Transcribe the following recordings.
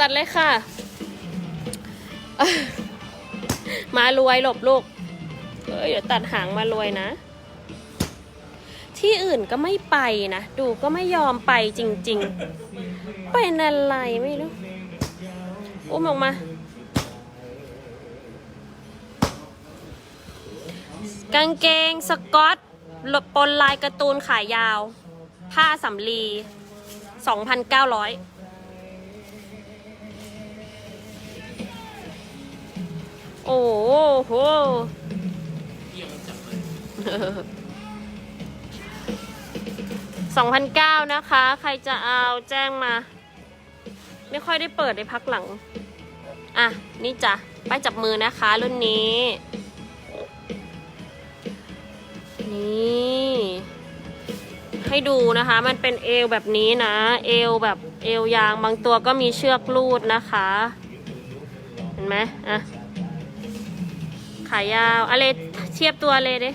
ตัดเลยค่ะ มารวยหลบลูกเอ้ยเดี๋ยวตัดหางมารวยนะ ที่อื่นก็ไม่ไปนะ ดูก็ไม่ยอมไปจริง ๆ เป็นอะไรไม่รู้ อุ้มออกมา กางเกงสกอตหลบปนลายการ์ตูนขายาว ผ้าสำลี 2,900 โอ้โหสองพันเก้านะคะ ใครจะเอาแจ้งมา ไม่ค่อยได้เปิดในพักหลัง อะ นี่จ้ะป้ายจับมือนะคะ รุ่นนี้ นี่ ให้ดูนะคะ มันเป็นเอวแบบนี้นะ เอวแบบเอวยางบางตัวก็มีเชือกลูดนะคะ เห็นไหมอะ ขายาวอะไรเทียบตัวเลยดิ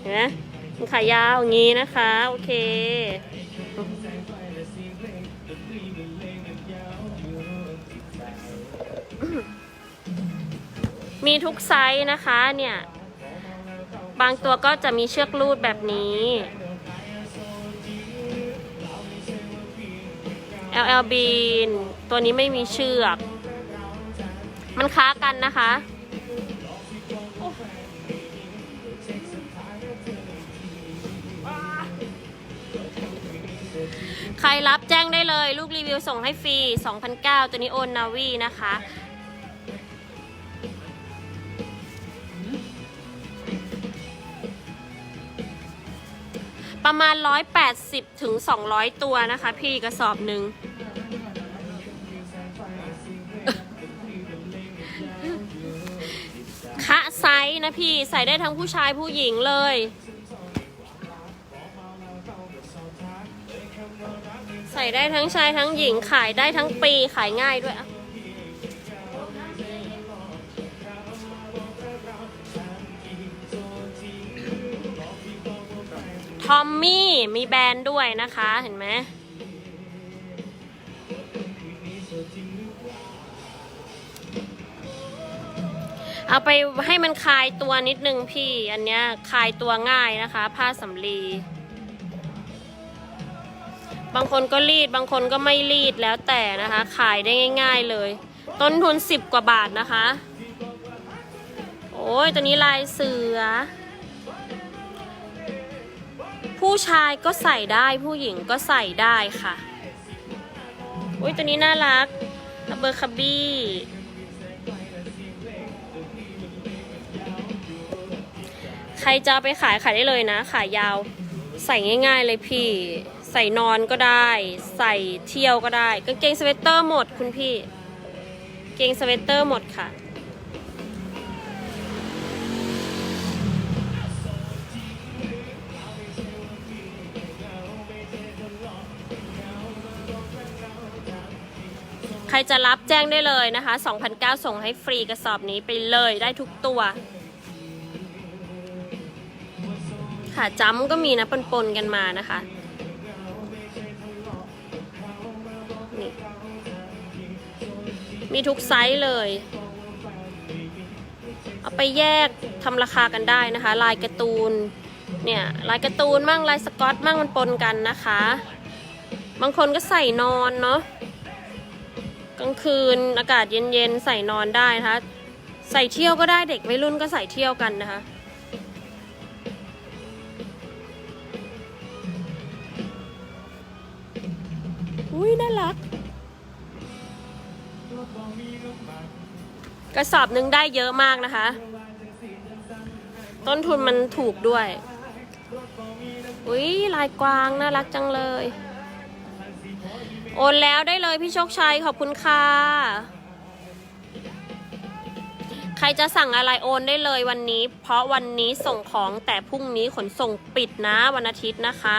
เห็นไหมมันขายาวอย่างนี้นะคะ โอเคมีทุกไซส์นะคะเนี่ย บางตัวก็จะมีเชือกลูดแบบนี้ LL Bean ตัวนี้ไม่มีเชือก มันค้ากันนะคะ ใครรับแจ้งได้เลย ลูกรีวิวส่งให้ฟรี2,009ตัวนี้โอนนาวีนะคะ ประมาณ 180ถึง200 ตัวนะคะ พี่กระสอบหนึ่ง นะพี่ใส่ได้ทั้งผู้ชายผู้หญิงเลย ใส่ได้ทั้งชายทั้งหญิงขายได้ทั้งปีขายง่ายด้วยอะทอมมี่มีแบรนด์ด้วยนะคะเห็นไหม เอาไปให้มันคลายตัวนิดนึงพี่ อันเนี้ยคลายตัวง่ายนะคะ ผ้าสำลี บางคนก็รีดบางคนก็ไม่รีดแล้วแต่นะคะ ขายได้ง่าย ๆเลย ต้นทุนสิบกว่าบาทนะคะ โอ้ยตัวนี้ลายเสือ ผู้ชายก็ใส่ได้ผู้หญิงก็ใส่ได้ค่ะ อุ้ยตัวนี้น่ารักเบอร์คาบี้ ใครจะไปขายขายได้เลยนะ ขายยาวใส่ง่ายๆเลยพี่ ใส่นอนก็ได้ ใส่เที่ยวก็ได้กางเกงสเวตเตอร์หมดคุณพี่เกงสเวตเตอร์หมดค่ะ ใครจะรับแจ้งได้เลยนะคะ2,009ส่งให้ฟรีกระสอบนี้ไปเลยได้ทุกตัว ค่ะจ้ำก็มีนะปนๆกันมานะคะนี่มีทุกไซส์เลย เอาไปแยกทำราคากันได้นะคะ ลายการ์ตูนเนี่ยลายการ์ตูนมั่งลายสกอตมั่งมันปนกันนะคะ บางคนก็ใส่นอนเนาะกลางคืนอากาศเย็นๆใส่นอนได้นะคะ ใส่เที่ยวก็ได้เด็กวัยรุ่นก็ใส่เที่ยวกันนะคะ อุ้ยน่ารัก กระสอบหนึงได้เยอะมากนะคะ ต้นทุนมันถูกด้วย อุ้ยลายกวางน่ารักจังเลย โอนแล้วได้เลยพี่โชคชัยขอบคุณค่ะ ใครจะสั่งอะไรโอนได้เลยวันนี้ เพราะวันนี้ส่งของแต่พรุ่งนี้ขนส่งปิดนะวันอาทิตย์นะคะ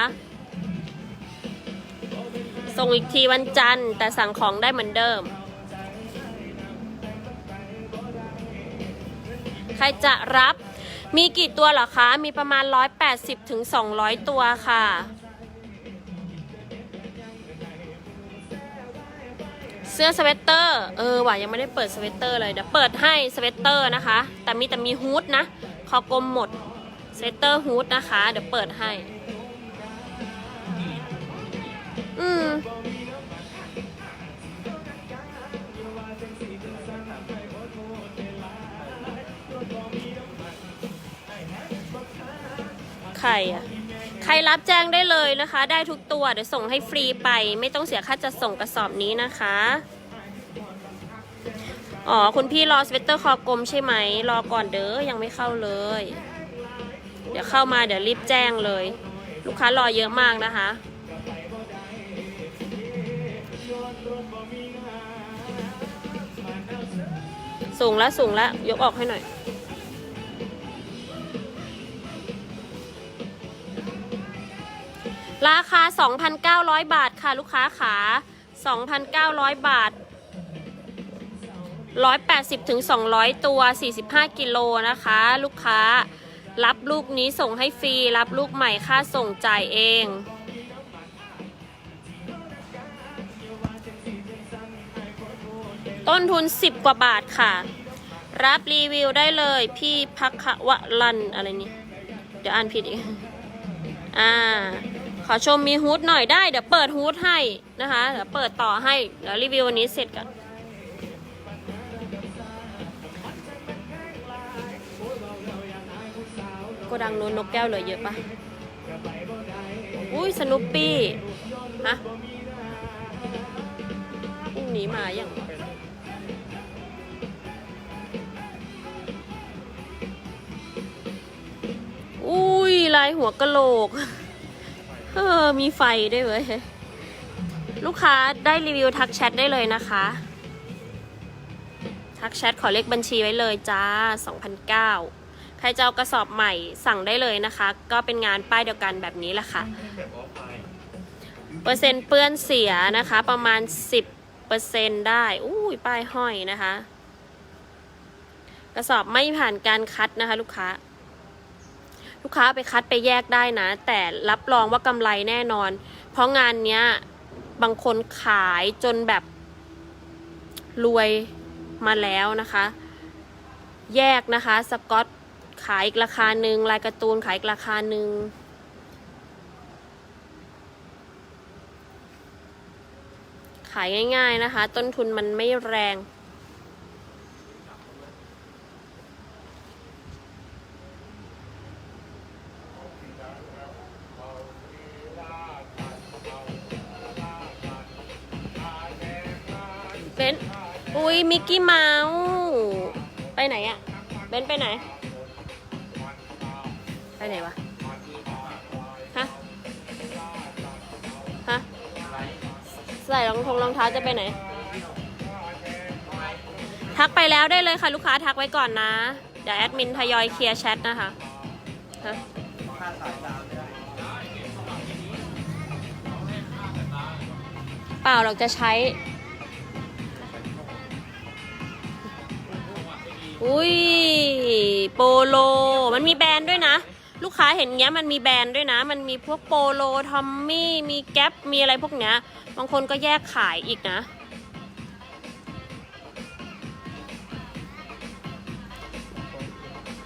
ส่งอีกทีวันจันทร์ แต่สั่งของได้เหมือนเดิม ใครจะรับมีกี่ตัวเหรอคะ มีประมาณ 180ถึง200 ตัวค่ะ เสื้อสเวตเตอร์ เออว่ะยังไม่ได้เปิดสเวตเตอร์เลย เดี๋ยวเปิดให้สเวตเตอร์นะคะ แต่มีแต่มีฮูดนะ คอกลมหมด สเวตเตอร์ฮูดนะคะ เดี๋ยวเปิดให้ อืม ใครอะใครรับแจ้งได้เลยนะคะ ได้ทุกตัวเดี๋ยวส่งให้ฟรีไป ไม่ต้องเสียค่าจัดส่งกระสอบนี้นะคะ อ๋อ คุณพี่รอสเวตเตอร์คอกลมใช่ไหม รอก่อนเด้อยังไม่เข้าเลย เดี๋ยวเข้ามาเดี๋ยวรีบแจ้งเลย ลูกค้ารอเยอะมากนะคะ สูงแล้วสูงแล้วยกออกให้หน่อย ราคา 2,900 บาทค่ะลูกค้าขา 2,900 บาท 180ถึง200 ตัว 45 กิโลนะคะ ลูกค้า รับลูกนี้ส่งให้ฟรี รับลูกใหม่ค่าส่งจ่ายเอง ต้นทุน 10 กว่าบาทค่ะ รับรีวิวได้เลยพี่พักวะลันอะไรนี่ เดี๋ยวอ่านผิดอีก อ่า ขอชมมีฮูดหน่อยได้ เดี๋ยวเปิดฮูดให้นะคะ เดี๋ยวเปิดต่อให้ เดี๋ยวรีวิววันนี้เสร็จกันโกดังนู้นนกแก้วเหลือเยอะปะอุ้ยสนุปปี้ ฮะพรุ่งนี้มาอย่างายหัวกะโหลก เออ มีไฟด้วยเว้ย ลูกค้าได้รีวิวทักแชทได้เลยนะคะ ทักแชทขอเลขบัญชีไว้เลยจ้า 2,009 ใครจะเอากระสอบใหม่สั่งได้เลยนะคะ ก็เป็นงานป้ายเดียวกันแบบนี้แหละค่ะ เปอร์เซ็นต์เปื้อนเสียนะคะ ประมาณ 10เปอร์เซ็นต์ได้ อุ้ยป้ายห้อยนะคะ กระสอบไม่ผ่านการคัดนะคะ ลูกค้า ลูกค้าไปคัดไปแยกได้นะ แต่รับรองว่ากำไรแน่นอน เพราะงานเนี้ยบางคนขายจนแบบรวยมาแล้วนะคะ แยกนะคะ สกอตขายอีกราคาหนึ่งลายการ์ตูนขายอีกราคาหนึ่งขายง่าย ๆนะคะ ต้นทุนมันไม่แรง อุ้ยมิกกี้เมาส์ไปไหนอะเบนไปไหน ไปไหนวะ ฮะ ฮะ ใส่รองทงรองเท้าจะไปไหน ทักไปแล้วได้เลยค่ะ ลูกค้าทักไว้ก่อนนะ เดี๋ยวแอดมินทยอยเคลียร์แชทนะคะ ฮะเปล่าเราจะใช้ อุ้ยโปโล มันมีแบรนด์ด้วยนะ ลูกค้าเห็นเงี้ยมันมีแบรนด์ด้วยนะ มันมีพวกโปโลทอมมี่มีแก๊ปมีอะไรพวกเนี้ย บางคนก็แยกขายอีกนะ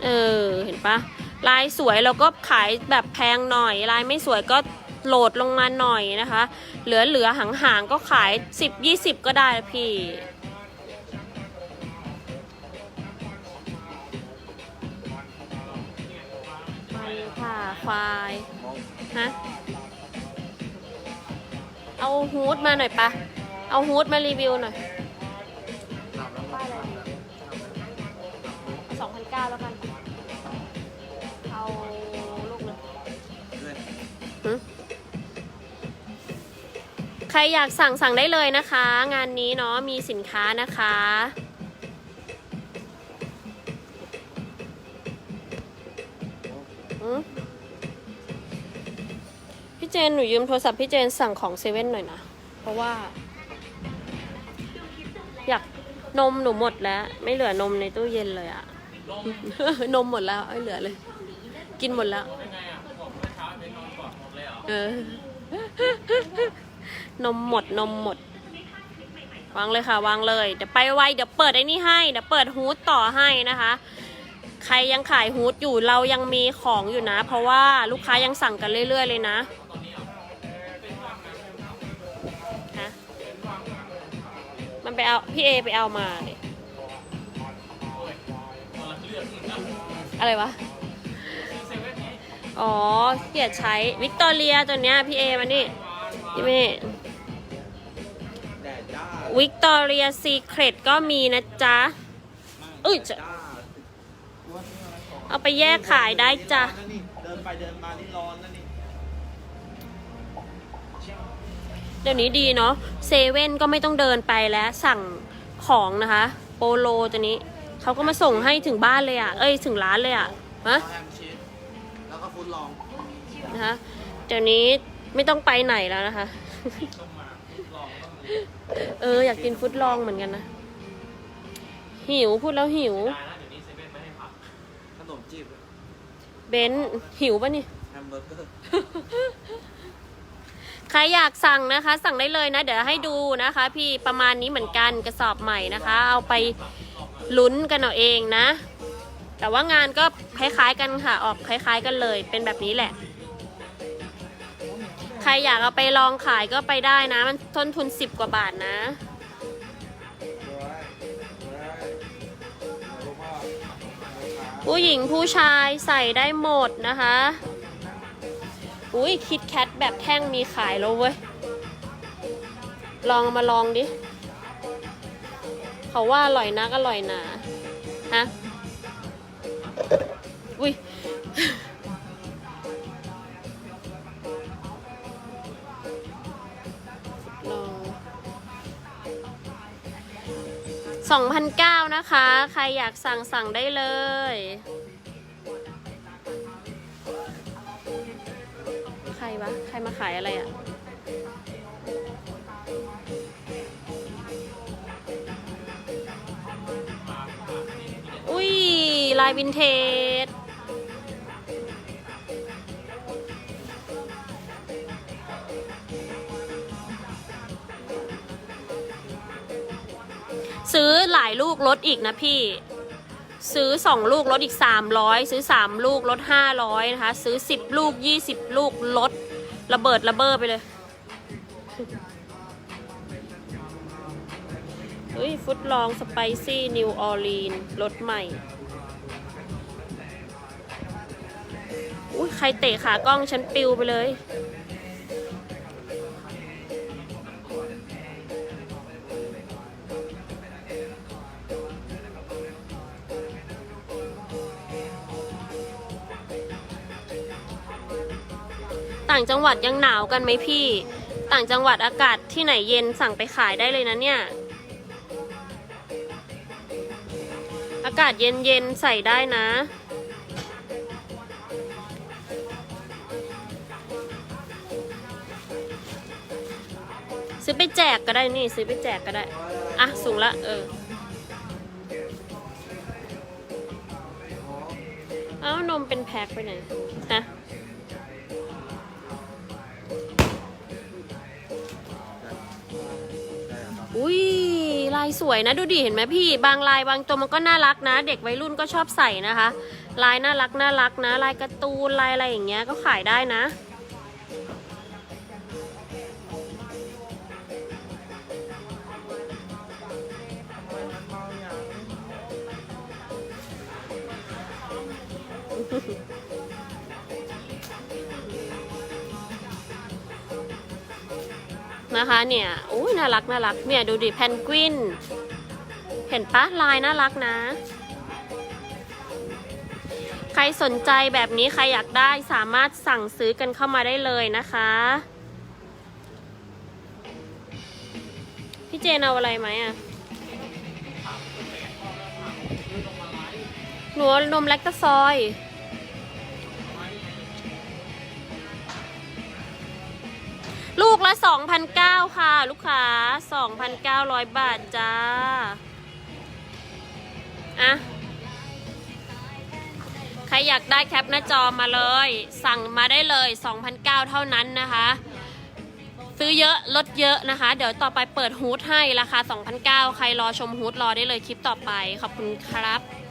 เออ เห็นปะลายสวยเราก็ขายแบบแพงหน่อย ลายไม่สวยก็โหลดลงมาหน่อยนะคะ เหลือเหลือหางหางๆก็ขาย 10 20 ก็ได้พี่ ค่ะควายฮะเอาฮูดมาหน่อยปะเอาฮูดมารีวิวหน่อยป้ายอะไรสองพันเก้าแล้วกัน เอาลูกหนึงหึใครอยากสั่งสั่งได้เลยนะคะ งานนี้เนาะมีสินค้านะคะ เจนหนูยืมโทรศัพท์พี่เจนสั่งของเซเว่นหน่อยนะ เพราะว่า อยากนมหนูหมดแล้ว ไม่เหลือนมในตู้เย็นเลยอะ นมหมดแล้วไม่เหลือเลย กินหมดแล้ว เออ นมหมดนมหมด วางเลยค่ะ วางเลย เดี๋ยวไปไวเดี๋ยวเปิดไอ้นี่ให้ เดี๋ยวเปิดฮูดต่อให้นะคะใครยังขายฮูดอยู่เรายังมีของอยู่นะ เพราะว่าลูกค้ายังสั่งกันเรื่อย ๆ เลยนะ มันไปเอาพี่เอไปเอามาเนี่ยอะไรวะ อ๋อเกียดใช้ วิกตอเรียตัวเนี้ยพี่เอมานี่พี่เมย์แดดจ้าวิกตอเรียซีเครตก็มีนะจ๊ะเอ้ยจะเอาไปแยกขายได้จ้ะ เดินไปเดินมานี่ร้อน เดี๋ยวนี้ดีเนาะเซเว่นก็ไม่ต้องเดินไปแล้วสั่งของนะคะ โปโลตัวนี้เขาก็มาส่งให้ถึงบ้านเลยอะ เอ้ยถึงร้านเลยอะฮะแฮมชีสแล้วก็ฟูดลองนะคะเดี๋ยวนี้ไม่ต้องไปไหนแล้วนะคะ เอออยากกินฟุตลองเหมือนกันนะ หิวพูดแล้วหิวขนมจีบเบนซ์หิวปะนี่แฮมเบอร์เกอร์ใครอยากสั่งนะคะ สั่งได้เลยนะ เดี๋ยวให้ดูนะคะ พี่ประมาณนี้เหมือนกันกระสอบใหม่นะคะ เอาไปลุ้นกันเอาเองนะ แต่ว่างานก็คล้ายๆกันค่ะ ออกคล้าย ๆ กันเลย เป็นแบบนี้แหละ ใครอยากเอาไปลองขายก็ไปได้นะ มันต้นทุน 10 กว่าบาทนะผู้หญิงผู้ชายใส่ได้หมดนะคะ อุ้ยคิดแคทแบบแท่งมีขายแล้วเว้ย ลองมาลองดิ เขาว่าอร่อยนักอร่อยหนาฮะ อุ้ยลองสองพันเก้านะคะ ใครอยากสั่งสั่งได้เลย ใครวะใครมาขายอะไรอะ่ะอุ้ย ลายวินเทจซื้อหลายลูกลดอีกนะพี่ ซื้อ 2 ลูกลดอีก 300 ซื้อ 3 ลูกลด 500 นะคะ ซื้อ 10 ลูก 20 ลูกลดระเบิดระเบ้อไปเลยเฮ้ยฟุตลองสไปซี่นิวออร์ลีนรสใหม่ อุ้ยใครเตะขากล้องฉันปิวไปเลย ต่างจังหวัดยังหนาวกันไหมพี่ ต่างจังหวัดอากาศที่ไหนเย็นสั่งไปขายได้เลยนะเนี่ย อากาศเย็นๆใส่ได้นะ ซื้อไปแจกก็ได้นี่ ซื้อไปแจกก็ได้ อะ สูงละ เออเอ้านมเป็นแพ็คไปไหนฮะ อุ้ยลายสวยนะดูดิเห็นไหมพี่ บางลายบางตัวมันก็น่ารักนะ เด็กวัยรุ่นก็ชอบใส่นะคะ ลายน่ารักน่ารักนะ ลายการ์ตูนลายอะไรอย่างเงี้ยก็ขายได้นะ นะคะเนี่ยอุ้ยน่ารักน่ารักเนี่ยดูดิแพนกวิน เห็นปะลายน่ารักนะ ใครสนใจแบบนี้ใครอยากได้สามารถสั่งซื้อกันเข้ามาได้เลยนะคะ พี่เจนเอาอะไรไหมอะหนูนมแลคตาซอย ละ2,009ค่ะ ลูกค้า 2,900 บาทจ้าอะใครอยากได้แคปหน้าจอมาเลย สั่งมาได้เลย2,009เท่านั้นนะคะ ซื้อเยอะลดเยอะนะคะ เดี๋ยวต่อไปเปิดฮูดให้ราคา2,009ใครรอชมฮูดรอได้เลยคลิปต่อไป ขอบคุณครับ